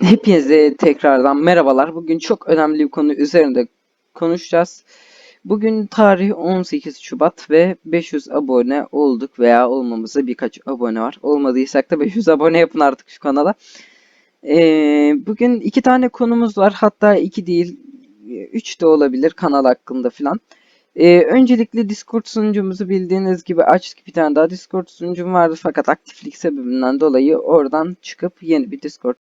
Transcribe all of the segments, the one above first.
Hepinize tekrardan merhabalar. Bugün çok önemli bir konu üzerinde konuşacağız. Bugün tarih 18 Şubat ve 500 abone olduk veya olmamıza birkaç abone var. Olmadıysak da 500 abone yapın artık şu kanala. Ee, bugün iki tane konumuz var. Hatta iki değil, üç de olabilir kanal hakkında filan. Ee, öncelikle Discord sunucumuzu bildiğiniz gibi açtık. Bir tane daha Discord sunucum vardı fakat aktiflik sebebinden dolayı oradan çıkıp yeni bir Discord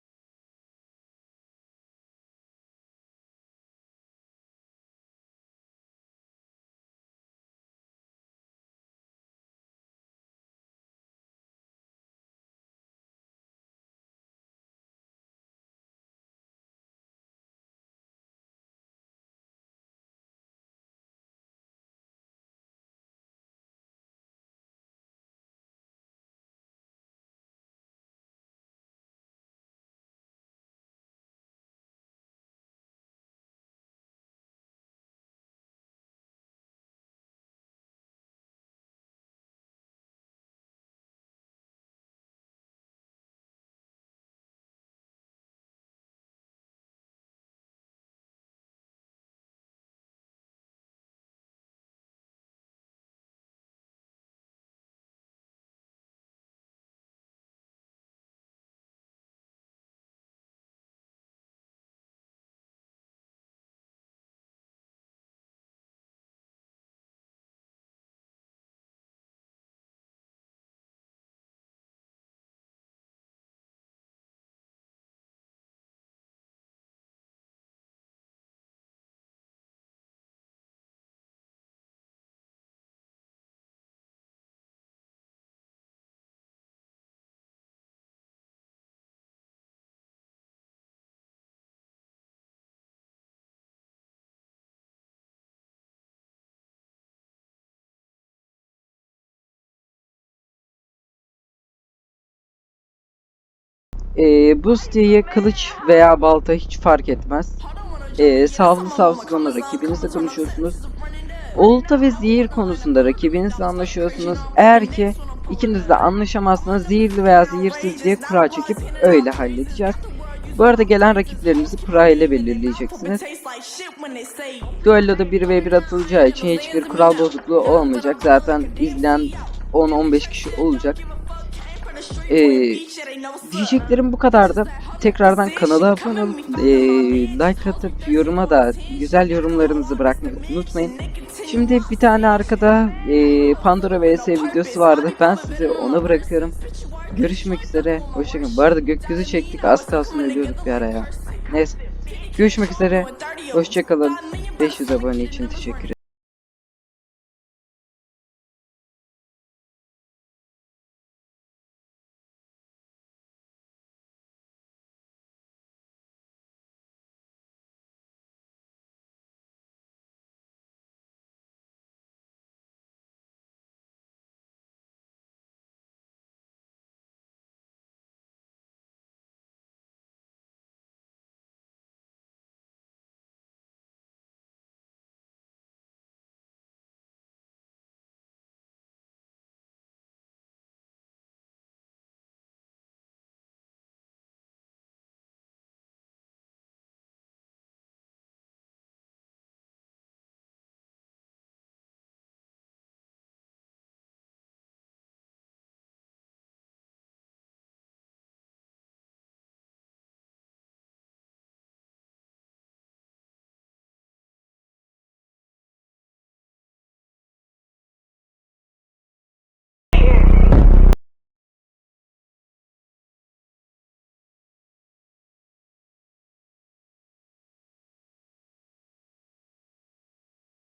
Ee, Busti'ye kılıç veya balta hiç fark etmez. Ee, savlı savsız ona rakibinizle konuşuyorsunuz. Olta ve zehir konusunda rakibinizle anlaşıyorsunuz. Eğer ki ikiniz de anlaşamazsanız zehirli veya zehirsiz diye kura çekip öyle halledeceğiz. Bu arada gelen rakiplerimizi kura ile belirleyeceksiniz. Duello'da 1v1 atılacağı için hiçbir kural bozukluğu olmayacak. Zaten izleyen 10-15 kişi olacak. Ee, diyeceklerim bu kadardı. Tekrardan kanala abone olup ee, like atıp yoruma da güzel yorumlarınızı bırakmayı unutmayın. Şimdi bir tane arkada ee, Pandora vs videosu vardı. Ben sizi ona bırakıyorum. Görüşmek üzere. Hoşçakalın. Bu arada gökyüzü çektik. Az kalsın ölüyorduk bir ara ya. Neyse. Görüşmek üzere. Hoşçakalın. 500 abone için teşekkür ederim.